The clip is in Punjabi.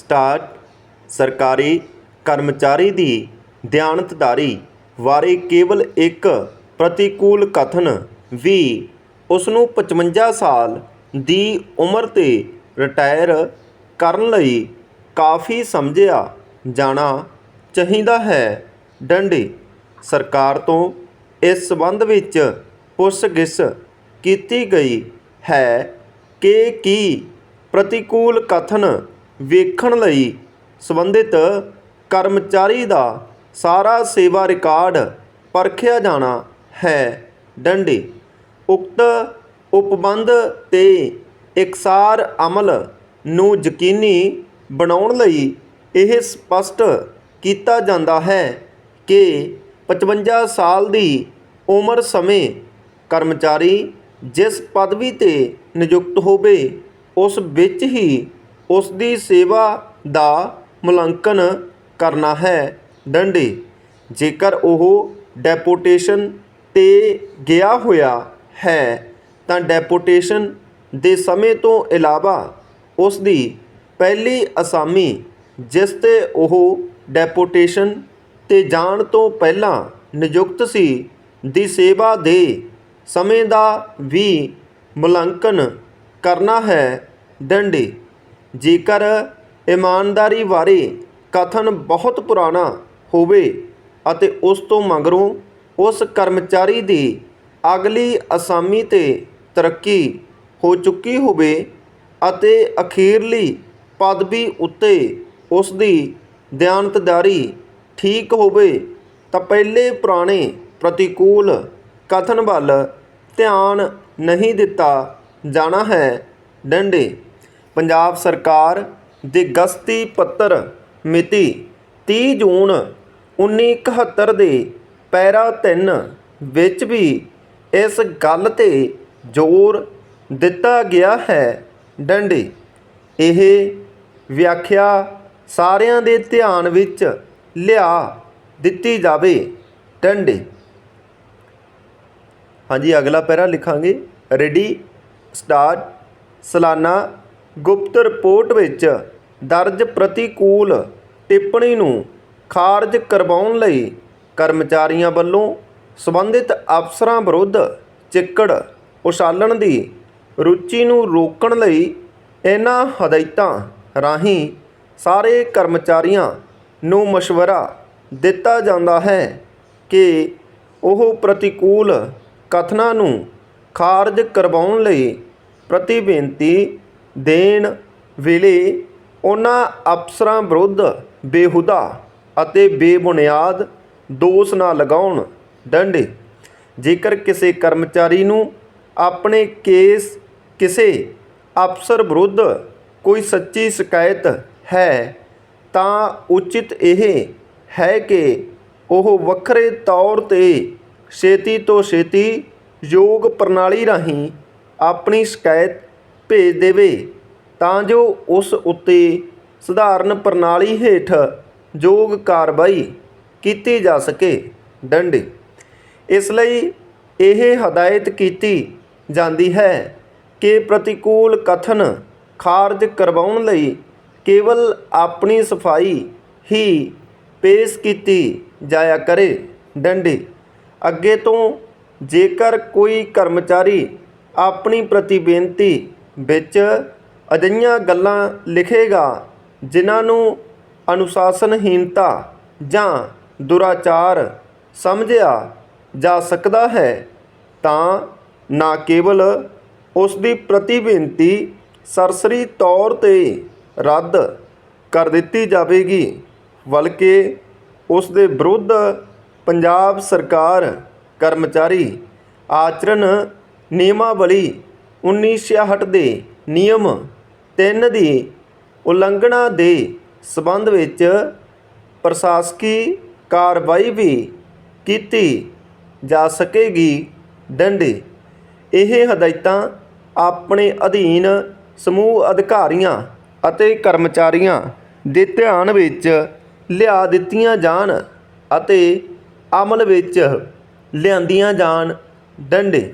ਸਟਾਰਟ ਸਰਕਾਰੀ ਕਰਮਚਾਰੀ ਦੀ ਦਿਆਨਤਦਾਰੀ ਬਾਰੇ ਕੇਵਲ ਇੱਕ ਪ੍ਰਤੀਕੂਲ ਕਥਨ ਵੀ ਉਸ ਨੂੰ 55 ਸਾਲ ਦੀ ਉਮਰ 'ਤੇ ਰਿਟਾਇਰ ਕਰਨ ਲਈ ਕਾਫੀ ਸਮਝਿਆ ਜਾਣਾ ਚਾਹੀਦਾ ਹੈ। ਡੰਡੇ, ਸਰਕਾਰ ਤੋਂ ਇਸ ਸੰਬੰਧ ਵਿੱਚ ਪੁੱਛਗਿੱਛ ਕੀਤੀ ਗਈ ਹੈ ਕਿ ਕੀ ਪ੍ਰਤੀਕੂਲ ਕਥਨ ਵੇਖਣ ਲਈ ਸੰਬੰਧਿਤ ਕਰਮਚਾਰੀ ਦਾ ਸਾਰਾ ਸੇਵਾ ਰਿਕਾਰਡ ਪਰਖਿਆ ਜਾਣਾ ਹੈ। ਡੰਡੇ। ਉਕਤ ਉਪਬੰਧ ਤੇ ਇਕਸਾਰ ਅਮਲ ਨੂੰ ਯਕੀਨੀ ਬਣਾਉਣ ਲਈ ਇਹ ਸਪਸ਼ਟ ਕੀਤਾ ਜਾਂਦਾ ਹੈ ਕਿ 55 ਸਾਲ ਦੀ ਉਮਰ ਸਮੇਂ ਕਰਮਚਾਰੀ ਜਿਸ ਪਦਵੀ ਤੇ ਨਿਯੁਕਤ ਹੋਵੇ, ਉਸ ਵਿੱਚ ਹੀ ਉਸ ਦੀ ਸੇਵਾ ਦਾ ਮੁਲਾਂਕਣ ਕਰਨਾ ਹੈ। ਡੰਡੇ। ਜੇਕਰ ਉਹ ਡੈਪੂਟੇਸ਼ਨ ਤੇ ਗਿਆ ਹੋਇਆ ਹੈ, ਤਾਂ ਡੈਪੂਟੇਸ਼ਨ ਦੇ ਸਮੇਂ ਤੋਂ ਇਲਾਵਾ ਉਸ ਦੀ ਪਹਿਲੀ ਅਸਾਮੀ, ਜਿਸ ਤੇ ਉਹ ਡੈਪੂਟੇਸ਼ਨ ਤੇ ਜਾਣ ਤੋਂ ਪਹਿਲਾਂ ਨਿਯੁਕਤ ਸੀ, ਦੀ ਸੇਵਾ ਦੇ ਸਮੇਂ ਦਾ ਵੀ ਮੁਲਾਂਕਣ ਕਰਨਾ ਹੈ। ਡੰਡੇ। ਜੇਕਰ ਇਮਾਨਦਾਰੀ ਬਾਰੇ ਕਥਨ ਬਹੁਤ ਪੁਰਾਣਾ ਹੋਵੇ ਅਤੇ ਉਸ ਤੋਂ ਮਗਰੋਂ ਉਸ ਕਰਮਚਾਰੀ ਦੀ ਅਗਲੀ ਅਸਾਮੀ ਤੇ ਤਰੱਕੀ ਹੋ ਚੁੱਕੀ ਹੋਵੇ ਅਤੇ ਅਖੀਰਲੀ ਪਦਵੀ ਉੱਤੇ ਉਸ ਦੀ ਦਿਆਨਤਦਾਰੀ ਠੀਕ ਹੋਵੇ, ਤਾਂ ਪਹਿਲੇ ਪੁਰਾਣੇ ਪ੍ਰਤੀਕੂਲ ਕਥਨ ਵੱਲ ਧਿਆਨ ਨਹੀਂ ਦਿੱਤਾ ਜਾਣਾ ਹੈ। ਡੰਡੇ ਪੰਜਾਬ ਸਰਕਾਰ ਦੇ ਗਸਤੀ ਪੱਤਰ ਮਿਤੀ 30 ਜੂਨ 1971 ਦੇ ਪੈਰਾ 3 ਵਿੱਚ ਵੀ ਇਸ ਗੱਲ ਤੇ ਜ਼ੋਰ ਦਿੱਤਾ ਗਿਆ ਹੈ ਡੰਡੇ। ਇਹ ਵਿਆਖਿਆ ਸਾਰਿਆਂ ਦੇ ਧਿਆਨ ਵਿੱਚ ਲਿਆ ਦਿੱਤੀ ਜਾਵੇ ਡੰਡੇ। ਹਾਂਜੀ, ਅਗਲਾ ਪੈਰਾ ਲਿਖਾਂਗੇ। ਰੈਡੀ, ਸਟਾਰਟ, ਸਾਲਾਨਾ ਗੁਪਤ ਰਿਪੋਰਟ ਵਿੱਚ ਦਰਜ ਪ੍ਰਤੀਕੂਲ ਟਿੱਪਣੀ ਨੂੰ ਖਾਰਜ ਕਰਵਾਉਣ ਲਈ ਕਰਮਚਾਰੀਆਂ ਵੱਲੋਂ ਸੰਬੰਧਿਤ ਅਫਸਰਾਂ ਵਿਰੁੱਧ ਚਿੱਕੜ ਉਛਾਲਣ ਦੀ ਰੁਚੀ ਨੂੰ ਰੋਕਣ ਲਈ ਇਹਨਾਂ ਹਦਾਇਤਾਂ ਰਾਹੀਂ ਸਾਰੇ ਕਰਮਚਾਰੀਆਂ ਨੂੰ ਮਸ਼ਵਰਾ ਦਿੱਤਾ ਜਾਂਦਾ ਹੈ ਕਿ ਉਹ ਪ੍ਰਤੀਕੂਲ ਕਥਨਾਂ ਨੂੰ ਖਾਰਜ ਕਰਵਾਉਣ ਲਈ ਪ੍ਰਤੀ ਬੇਨਤੀ ਦੇਣ ਵੇਲੇ ਉਹਨਾਂ ਅਫਸਰਾਂ ਵਿਰੁੱਧ ਬੇਹੁਦਾ ਅਤੇ ਬੇਬੁਨਿਆਦ ਦੋਸ਼ ਨਾ ਲਗਾਉਣ ਡੰਡੇ। ਜੇਕਰ ਕਿਸੇ ਕਰਮਚਾਰੀ ਨੂੰ ਆਪਣੇ ਕੇਸ ਕਿਸੇ ਅਫਸਰ ਵਿਰੁੱਧ ਕੋਈ ਸੱਚੀ ਸ਼ਿਕਾਇਤ ਹੈ, ਤਾਂ ਉਚਿਤ ਇਹ ਹੈ ਕਿ ਉਹ ਵੱਖਰੇ ਤੌਰ ਤੇ ਛੇਤੀ ਤੋਂ ਛੇਤੀ ਯੋਗ ਪ੍ਰਣਾਲੀ ਰਾਹੀਂ ਆਪਣੀ ਸ਼ਿਕਾਇਤ ਭੇਜ ਦੇਵੇ, ਤਾਂ ਜੋ ਉਸ ਉੱਤੇ ਸਧਾਰਨ ਪ੍ਰਣਾਲੀ ਹੇਠ ਯੋਗ ਕਾਰਵਾਈ ਕੀਤੀ ਜਾ ਸਕੇ। ਡੰਡੇ ਇਸ ਲਈ ਇਹ ਹਦਾਇਤ ਕੀਤੀ ਜਾਂਦੀ ਹੈ ਕਿ ਪ੍ਰਤੀਕੂਲ ਕਥਨ ਖਾਰਜ ਕਰਵਾਉਣ ਲਈ ਕੇਵਲ ਆਪਣੀ ਸਫ਼ਾਈ ਹੀ ਪੇਸ਼ ਕੀਤੀ ਜਾਇਆ ਕਰੇ। ਡੰਡੇ ਅੱਗੇ ਤੋਂ ਜੇਕਰ ਕੋਈ ਕਰਮਚਾਰੀ ਆਪਣੀ ਪ੍ਰਤੀਬੇਨਤੀ ਵਿੱਚ ਅਜਿਹੀਆਂ ਗੱਲਾਂ ਲਿਖੇਗਾ ਜਿਨ੍ਹਾਂ ਨੂੰ ਅਨੁਸ਼ਾਸਨਹੀਣਤਾ ਜਾਂ ਦੁਰਾਚਾਰ ਸਮਝਿਆ ਜਾ ਸਕਦਾ ਹੈ, ਤਾਂ ਨਾ ਕੇਵਲ ਉਸ ਦੀ ਪ੍ਰਤੀਬੇਨਤੀ ਸਰਸਰੀ ਤੌਰ ਤੇ ਰੱਦ ਕਰ ਦਿੱਤੀ ਜਾਵੇਗੀ, ਬਲਕਿ ਉਸ ਦੇ ਵਿਰੁੱਧ ਪੰਜਾਬ ਸਰਕਾਰ, ਕਰਮਚਾਰੀ, ਆਚਰਣ, ਨਿਯਮਾਵਲੀ 1966 ਦੇ ਨਿਯਮ 3 ਦੀ ਉਲੰਘਣਾ ਦੇ ਸਬੰਧ ਵਿੱਚ ਪ੍ਰਸ਼ਾਸਕੀ ਕਾਰਵਾਈ ਵੀ ਕੀਤੀ ਜਾ ਸਕੇਗੀ। ਡੰਡੇ ਇਹ ਹਦਾਇਤਾਂ ਆਪਣੇ ਅਧੀਨ ਸਮੂਹ ਅਧਿਕਾਰੀਆਂ ਅਤੇ ਕਰਮਚਾਰੀਆਂ ਦੇ ਧਿਆਨ ਵਿੱਚ ਲਿਆ ਦਿੱਤੀਆਂ ਜਾਣ ਅਤੇ ਅਮਲ ਵਿੱਚ ਲਿਆਂਦੀਆਂ ਜਾਣ। ਡੰਡੇ